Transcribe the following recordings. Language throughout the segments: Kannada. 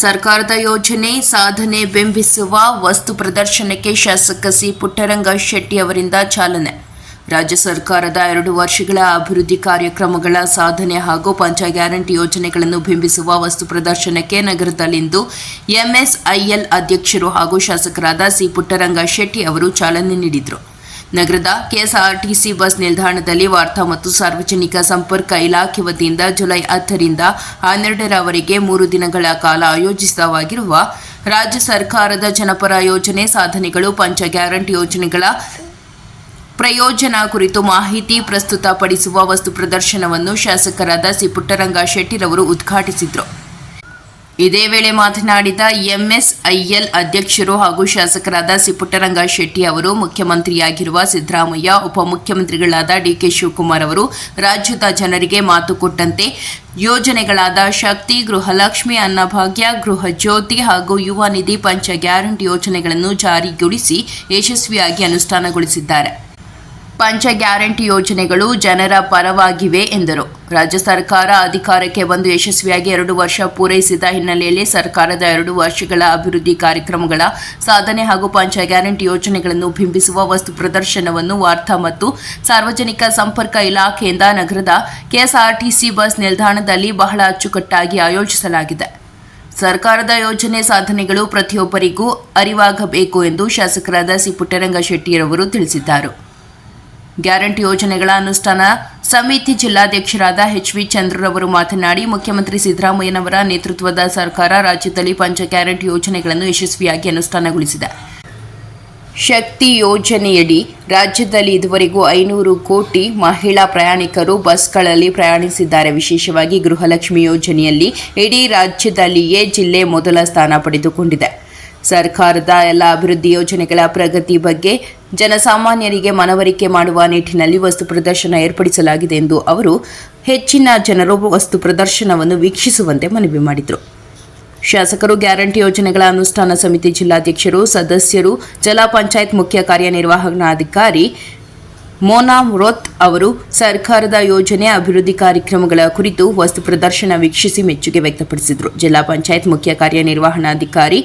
ಸರ್ಕಾರದ ಯೋಜನೆ, ಸಾಧನೆ ಬಿಂಬಿಸುವ ವಸ್ತು ಪ್ರದರ್ಶನಕ್ಕೆ ಶಾಸಕ ಸಿ. ಪುಟ್ಟರಂಗ ಶೆಟ್ಟಿ ಅವರಿಂದ ಚಾಲನೆ. ರಾಜ್ಯ ಸರ್ಕಾರದ ಎರಡು ವರ್ಷಗಳ ಅಭಿವೃದ್ಧಿ ಕಾರ್ಯಕ್ರಮಗಳ ಸಾಧನೆ ಹಾಗೂ ಪಂಚ ಗ್ಯಾರಂಟಿ ಯೋಜನೆಗಳನ್ನು ಬಿಂಬಿಸುವ ವಸ್ತು ಪ್ರದರ್ಶನಕ್ಕೆ ನಗರದಲ್ಲಿಂದು ಎಂಎಸ್ಐಎಲ್ ಅಧ್ಯಕ್ಷರು ಹಾಗೂ ಶಾಸಕರಾದ ಸಿ. ಪುಟ್ಟರಂಗ ಶೆಟ್ಟಿ ಅವರು ಚಾಲನೆ ನೀಡಿದರು. ನಗರದ ಕೆಎಸ್ಆರ್ಟಿಸಿ ಬಸ್ ನಿಲ್ದಾಣದಲ್ಲಿ ವಾರ್ತಾ ಮತ್ತು ಸಾರ್ವಜನಿಕ ಸಂಪರ್ಕ ಇಲಾಖೆ ವತಿಯಿಂದ ಜುಲೈ ಹತ್ತರಿಂದ ಹನ್ನೆರಡರವರೆಗೆ ಮೂರು ದಿನಗಳ ಕಾಲ ಆಯೋಜಿತವಾಗಿರುವ ರಾಜ್ಯ ಸರ್ಕಾರದ ಜನಪರ ಯೋಜನೆ ಸಾಧನೆಗಳು ಪಂಚ ಗ್ಯಾರಂಟಿ ಯೋಜನೆಗಳ ಪ್ರಯೋಜನ ಕುರಿತು ಮಾಹಿತಿ ಪ್ರಸ್ತುತಪಡಿಸುವ ವಸ್ತು ಪ್ರದರ್ಶನವನ್ನು ಶಾಸಕರಾದ ಸಿ ಪುಟ್ಟರಂಗ ಶೆಟ್ಟಿರವರು ಉದ್ಘಾಟಿಸಿದರು. ಇದೇ ವೇಳೆ ಮಾತನಾಡಿದ ಎಂಎಸ್ಐಎಲ್ ಅಧ್ಯಕ್ಷರು ಹಾಗೂ ಶಾಸಕರಾದ ಸಿಪುಟ್ಟರಂಗ ಶೆಟ್ಟಿ ಅವರು, ಮುಖ್ಯಮಂತ್ರಿಯಾಗಿರುವ ಸಿದ್ದರಾಮಯ್ಯ, ಉಪಮುಖ್ಯಮಂತ್ರಿಗಳಾದ ಡಿಕೆ ಶಿವಕುಮಾರ್ ಅವರು, ರಾಜ್ಯದ ಜನರಿಗೆ ಮಾತು ಕೊಟ್ಟಂತೆ ಯೋಜನೆಗಳಾದ ಶಕ್ತಿ, ಗೃಹಲಕ್ಷ್ಮಿ, ಅನ್ನಭಾಗ್ಯ, ಗೃಹ ಜ್ಯೋತಿ ಹಾಗೂ ಯುವ ನಿಧಿ ಪಂಚ ಗ್ಯಾರಂಟಿ ಯೋಜನೆಗಳನ್ನು ಜಾರಿಗೊಳಿಸಿ ಯಶಸ್ವಿಯಾಗಿ ಅನುಷ್ಠಾನಗೊಳಿಸಿದ್ದಾರೆ. ಪಂಚ ಗ್ಯಾರಂಟಿ ಯೋಜನೆಗಳು ಜನರ ಪರವಾಗಿವೆ ಎಂದರು. ರಾಜ್ಯ ಸರ್ಕಾರ ಅಧಿಕಾರಕ್ಕೆ ಬಂದು ಯಶಸ್ವಿಯಾಗಿ ಎರಡು ವರ್ಷ ಪೂರೈಸಿದ ಹಿನ್ನೆಲೆಯಲ್ಲಿ ಸರ್ಕಾರದ ಎರಡು ವರ್ಷಗಳ ಅಭಿವೃದ್ಧಿ ಕಾರ್ಯಕ್ರಮಗಳ ಸಾಧನೆ ಹಾಗೂ ಪಂಚ ಗ್ಯಾರಂಟಿ ಯೋಜನೆಗಳನ್ನು ಬಿಂಬಿಸುವ ವಸ್ತು ಪ್ರದರ್ಶನವನ್ನು ವಾರ್ತಾ ಮತ್ತು ಸಾರ್ವಜನಿಕ ಸಂಪರ್ಕ ಇಲಾಖೆಯಿಂದ ನಗರದ ಕೆಎಸ್ಆರ್ಟಿಸಿ ಬಸ್ ನಿಲ್ದಾಣದಲ್ಲಿ ಬಹಳ ಅಚ್ಚುಕಟ್ಟಾಗಿ ಆಯೋಜಿಸಲಾಗಿದೆ. ಸರ್ಕಾರದ ಯೋಜನೆ ಸಾಧನೆಗಳು ಪ್ರತಿಯೊಬ್ಬರಿಗೂ ಅರಿವಾಗಬೇಕು ಎಂದು ಶಾಸಕರಾದ ಸಿ ಪುಟ್ಟರಂಗ ಶೆಟ್ಟಿಯರವರು ತಿಳಿಸಿದ್ದಾರೆ. ಗ್ಯಾರಂಟಿ ಯೋಜನೆಗಳ ಅನುಷ್ಠಾನ. ಸಮಿತಿ ಜಿಲ್ಲಾಧ್ಯಕ್ಷರಾದ ಎಚ್ ವಿ ಚಂದ್ರರವರು ಮಾತನಾಡಿ, ಮುಖ್ಯಮಂತ್ರಿ ಸಿದ್ದರಾಮಯ್ಯನವರ ನೇತೃತ್ವದ ಸರ್ಕಾರ ರಾಜ್ಯದಲ್ಲಿ ಪಂಚ ಗ್ಯಾರಂಟಿ ಯೋಜನೆಗಳನ್ನು ಯಶಸ್ವಿಯಾಗಿ ಅನುಷ್ಠಾನಗೊಳಿಸಿದೆ. ಶಕ್ತಿ ಯೋಜನೆಯಡಿ ರಾಜ್ಯದಲ್ಲಿ ಇದುವರೆಗೂ ಐನೂರು ಕೋಟಿ ಮಹಿಳಾ ಪ್ರಯಾಣಿಕರು ಬಸ್ಗಳಲ್ಲಿ ಪ್ರಯಾಣಿಸಿದ್ದಾರೆ. ವಿಶೇಷವಾಗಿ ಗೃಹಲಕ್ಷ್ಮಿ ಯೋಜನೆಯಲ್ಲಿ ಇಡೀ ರಾಜ್ಯದಲ್ಲಿಯೇ ಜಿಲ್ಲೆ ಮೊದಲ ಸ್ಥಾನ ಪಡೆದುಕೊಂಡಿದೆ. ಸರ್ಕಾರದ ಎಲ್ಲ ಅಭಿವೃದ್ಧಿ ಯೋಜನೆಗಳ ಪ್ರಗತಿ ಬಗ್ಗೆ ಜನಸಾಮಾನ್ಯರಿಗೆ ಮನವರಿಕೆ ಮಾಡುವ ನಿಟ್ಟಿನಲ್ಲಿ ವಸ್ತು ಪ್ರದರ್ಶನ ಏರ್ಪಡಿಸಲಾಗಿದೆ ಎಂದು ಅವರು ಹೆಚ್ಚಿನ ಜನರು ವಸ್ತು ಪ್ರದರ್ಶನವನ್ನು ವೀಕ್ಷಿಸುವಂತೆ ಮನವಿ ಮಾಡಿದರು. ಶಾಸಕರು ಗ್ಯಾರಂಟಿ ಯೋಜನೆಗಳ ಅನುಷ್ಠಾನ ಸಮಿತಿ ಜಿಲ್ಲಾಧ್ಯಕ್ಷರು, ಸದಸ್ಯರು, ಜಿಲ್ಲಾ ಪಂಚಾಯತ್ ಮುಖ್ಯ ಕಾರ್ಯನಿರ್ವಹಣಾಧಿಕಾರಿ ಮೋನಾ ಮ್ರೋತ್ ಅವರು ಸರ್ಕಾರದ ಯೋಜನೆ ಅಭಿವೃದ್ಧಿ ಕಾರ್ಯಕ್ರಮಗಳ ಕುರಿತು ವಸ್ತು ಪ್ರದರ್ಶನ ವೀಕ್ಷಿಸಿ ಮೆಚ್ಚುಗೆ ವ್ಯಕ್ತಪಡಿಸಿದರು. ಜಿಲ್ಲಾ ಪಂಚಾಯತ್ ಮುಖ್ಯ ಕಾರ್ಯನಿರ್ವಹಣಾಧಿಕಾರಿ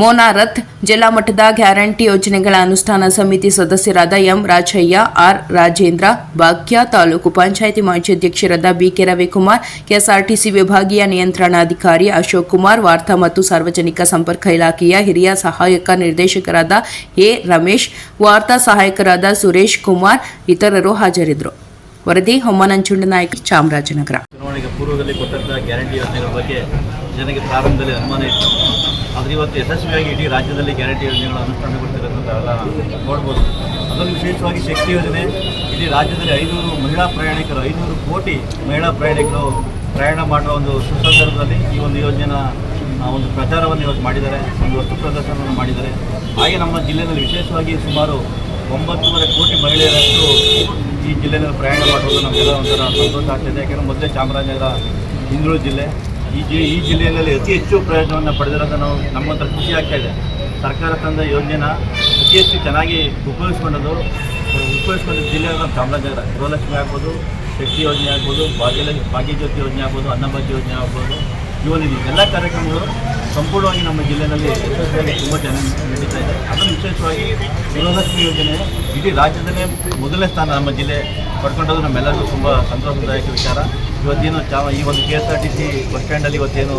ಮೋನಾ ರಥ್ ಜಿಲ್ಲಾ ಮಟ್ಟದ ಗ್ಯಾರಂಟಿ ಯೋಜನೆಗಳ ಅನುಷ್ಠಾನ ಸಮಿತಿ ಸದಸ್ಯರಾದ ಎಂ ರಾಜಯ್ಯ, ಆರ್ ರಾಜೇಂದ್ರ ಭಾಗ್ಯ ತಾಲೂಕು ಪಂಚಾಯಿತಿ ಮಾಜಿ ಅಧ್ಯಕ್ಷರಾದ ಬಿಕೆ ರವಿಕುಮಾರ್, ಕೆಎಸ್ಆರ್ಟಿಸಿ ವಿಭಾಗೀಯ ನಿಯಂತ್ರಣಾಧಿಕಾರಿ ಅಶೋಕ್ ಕುಮಾರ್, ವಾರ್ತಾ ಮತ್ತು ಸಾರ್ವಜನಿಕ ಸಂಪರ್ಕ ಇಲಾಖೆಯ ಹಿರಿಯ ಸಹಾಯಕ ನಿರ್ದೇಶಕರಾದ ಎ ರಮೇಶ್, ವಾರ್ತಾ ಸಹಾಯಕರಾದ ಸುರೇಶ್ ಕುಮಾರ್, ಇತರರು ಹಾಜರಿದ್ದರು. ವರದಿ ಹೊಮ್ಮನಂಚುಂಡ ನಾಯಕ ಚಾಮರಾಜನಗರ. ಚುನಾವಣೆಗೆ ಪೂರ್ವದಲ್ಲಿ ಕೊಟ್ಟಂತಹ ಗ್ಯಾರಂಟಿ ಯೋಜನೆಗಳ ಬಗ್ಗೆ ಜನರಿಗೆ ಪ್ರಾರಂಭದಲ್ಲಿ ಅನುಮಾನ ಇತ್ತು. ಆದರೆ ಇವತ್ತು ಯಶಸ್ವಿಯಾಗಿ ಇಡೀ ರಾಜ್ಯದಲ್ಲಿ ಗ್ಯಾರಂಟಿ ಯೋಜನೆಗಳ ತಾವೆಲ್ಲ ನೋಡ್ಬೋದು. ಅದರಲ್ಲಿ ವಿಶೇಷವಾಗಿ ಶಕ್ತಿ ಯೋಜನೆ. ಇಡೀ ರಾಜ್ಯದಲ್ಲಿ ಐನೂರು ಮಹಿಳಾ ಪ್ರಯಾಣಿಕರು, ಐನೂರು ಕೋಟಿ ಮಹಿಳಾ ಪ್ರಯಾಣಿಕರು ಪ್ರಯಾಣ ಮಾಡುವ ಒಂದು ಸುಸಂದರ್ಭದಲ್ಲಿ ಈ ಒಂದು ಯೋಜನೆ ಒಂದು ಪ್ರಚಾರವನ್ನು ಇವತ್ತು ಮಾಡಿದ್ದಾರೆ, ಒಂದು ವಸ್ತು ಪ್ರದರ್ಶನವನ್ನು ಮಾಡಿದ್ದಾರೆ. ಹಾಗೆ ನಮ್ಮ ಜಿಲ್ಲೆಯಲ್ಲಿ ವಿಶೇಷವಾಗಿ ಸುಮಾರು ಒಂಬತ್ತೂವರೆ ಕೋಟಿ ಮಹಿಳೆಯರಷ್ಟು ಈ ಜಿಲ್ಲೆಯಲ್ಲಿ ಪ್ರಯಾಣ ಮಾಡುವುದು ನಮಗೆಲ್ಲ ಒಂಥರ ಸಂತೋಷ ಆಗ್ತಿದೆ. ಯಾಕೆಂದರೆ ಮೊದಲೇ ಚಾಮರಾಜನಗರ ಹಿಂದುಳಿದ ಜಿಲ್ಲೆ. ಈ ಜಿ, ಈ ಜಿಲ್ಲೆಯಲ್ಲಿ ಅತಿ ಹೆಚ್ಚು ಪ್ರಯೋಜನವನ್ನು ಪಡೆದಿರೋದು ನಾವು ನಮ್ಮಂತರ ಖುಷಿ ಆಗ್ತಾ ಇದೆ. ಸರ್ಕಾರ ತಂದ ಯೋಜನೆನ ಅತಿ ಹೆಚ್ಚು ಚೆನ್ನಾಗಿ ಉಪಯೋಗಿಸ್ಕೊಂಡದು ಉಪಯೋಗಿಸ್ಕೊಂಡ ಜಿಲ್ಲೆ ನಮ್ಮ ಚಾಮರಾಜನಗರ. ಗೃಹಲಕ್ಷ್ಮಿ ಆಗ್ಬೋದು, ಶಕ್ತಿ ಯೋಜನೆ ಆಗ್ಬೋದು, ಭಾಗ್ಯ, ಭಾಗ್ಯಜ್ಯೋತಿ ಯೋಜನೆ ಆಗ್ಬೋದು, ಅನ್ನಭಾಗ್ಯ ಯೋಜನೆ ಆಗ್ಬೋದು. ಯುವನಿಧಿ ಎಲ್ಲ ಕಾರ್ಯಕ್ರಮಗಳು ಸಂಪೂರ್ಣವಾಗಿ ನಮ್ಮ ಜಿಲ್ಲೆಯಲ್ಲಿ ಯಶಸ್ವಿಯಾಗಿ ತುಂಬ ಜನ ನಡೀತಾ ಇದೆ. ಅದನ್ನು ವಿಶೇಷವಾಗಿ ಗೃಹಲಕ್ಷ್ಮಿ ಯೋಜನೆ ಇಡೀ ರಾಜ್ಯದಲ್ಲೇ ಮೊದಲನೇ ಸ್ಥಾನ ನಮ್ಮ ಜಿಲ್ಲೆ ಪಡ್ಕೊಂಡದ್ದು ನಮ್ಮೆಲ್ಲರಿಗೂ ತುಂಬ ಸಂತೋಷದಾಯಕ ವಿಚಾರ. ಇವತ್ತೇನು ಚಾ ಈ ಒಂದು K S R T C bus ಸ್ಟ್ಯಾಂಡಲ್ಲಿ ಇವತ್ತೇನು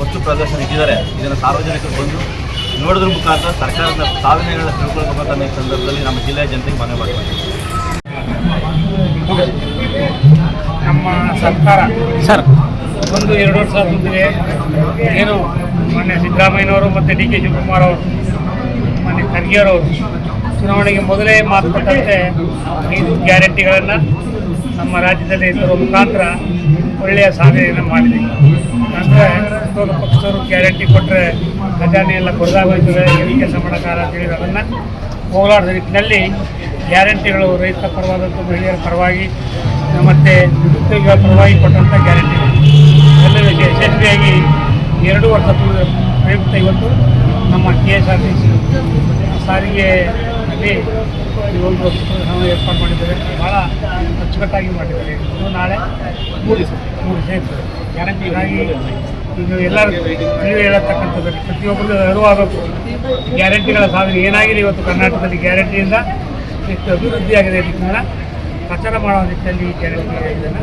ವಸ್ತು ಪ್ರದರ್ಶನ ಇಟ್ಟಿದ್ದಾರೆ. ಇದನ್ನು ಸಾರ್ವಜನಿಕರು ಬಂದು ನೋಡಿದ್ರ ಮುಖಾಂತರ ಸರ್ಕಾರದ ಸಾಧನೆಗಳನ್ನ ತಿಳ್ಕೊಳ್ಬೇಕಂತ ಈ ಸಂದರ್ಭದಲ್ಲಿ ನಮ್ಮ ಜಿಲ್ಲೆಯ ಜನತೆಗೆ ಮನವಿ ಮಾಡ್ತೀವಿ ನಮ್ಮ ಸರ್ಕಾರ ಸರ್ ಒಂದು, ಎರಡು ವರ್ಷ ಮುಂದೆ ಏನು ಮಾನ್ಯ ಸಿದ್ದರಾಮಯ್ಯನವರು ಮತ್ತು ಡಿ ಕೆ ಶಿವಕುಮಾರ್ ಅವರು, ಮಾನ್ಯ ಖರ್ಗೆಯರವರು ಚುನಾವಣೆಗೆ ಮೊದಲೇ ಮಾತು ಕೊಟ್ಟಂತೆ ಐದು ಗ್ಯಾರಂಟಿಗಳನ್ನು ನಮ್ಮ ರಾಜ್ಯದಲ್ಲಿ ತರುವ ಮುಖಾಂತರ ಒಳ್ಳೆಯ ಸಾಧನೆಯನ್ನು ಮಾಡಿದೆ. ಅಂದರೆ ವಿರೋಧ ಪಕ್ಷದವರು ಗ್ಯಾರಂಟಿ ಕೊಟ್ಟರೆ ಖಜಾನೆ ಎಲ್ಲ ಕೊಡಲಾಗುತ್ತದೆ ಕೆಲಸ ಮಾಡೋಕ್ಕಾಗಲ್ಲ ಅಂತೇಳಿ ಅದನ್ನು ಹೋಗಲಾರದ ನಿಟ್ಟಿನಲ್ಲಿ ಗ್ಯಾರಂಟಿಗಳು ರೈತರ ಪರವಾದಂಥ ಮಹಿಳೆಯರ ಪರವಾಗಿ ಮತ್ತು ಉದ್ಯೋಗಿಗಳ ಪರವಾಗಿ ಕೊಟ್ಟಂಥ ಗ್ಯಾರಂಟಿ. ಎರಡು ವರ್ಷ ಪ್ರಯುಕ್ತ ಇವತ್ತು ನಮ್ಮ K S R T C ಸಾರಿಗೆಯಲ್ಲಿ ಈ ಒಂದು ಏರ್ಪಾಡು ಮಾಡಿದ್ದಾರೆ. ಭಾಳ ಅಚ್ಚುಕಟ್ಟಾಗಿ ಮಾಡಿದ್ದಾರೆ. ಇದು ನಾಳೆ ಮೂರು ಮೂರು ಇರ್ತದೆ ಗ್ಯಾರಂಟಿ ಹೀಗಾಗಿ ಇದು ಎಲ್ಲರೂ ತಿಳಿದು ಹೇಳತಕ್ಕಂಥದ್ದು ಪ್ರತಿಯೊಬ್ಬರಿಗೂ ಅರಿವಾಗಬೇಕು ಗ್ಯಾರಂಟಿಗಳ ಸಾಧನೆ ಏನಾಗಿದೆ ಇವತ್ತು ಕರ್ನಾಟಕದಲ್ಲಿ? ಗ್ಯಾರಂಟಿಯಿಂದ ಎಷ್ಟು ಅಭಿವೃದ್ಧಿಯಾಗಿದೆ ಇದನ್ನ ಪ್ರಚಾರ ಮಾಡುವ ನಿಟ್ಟಿನಲ್ಲಿ ಈ ಗ್ಯಾರಂಟಿ ಇದನ್ನು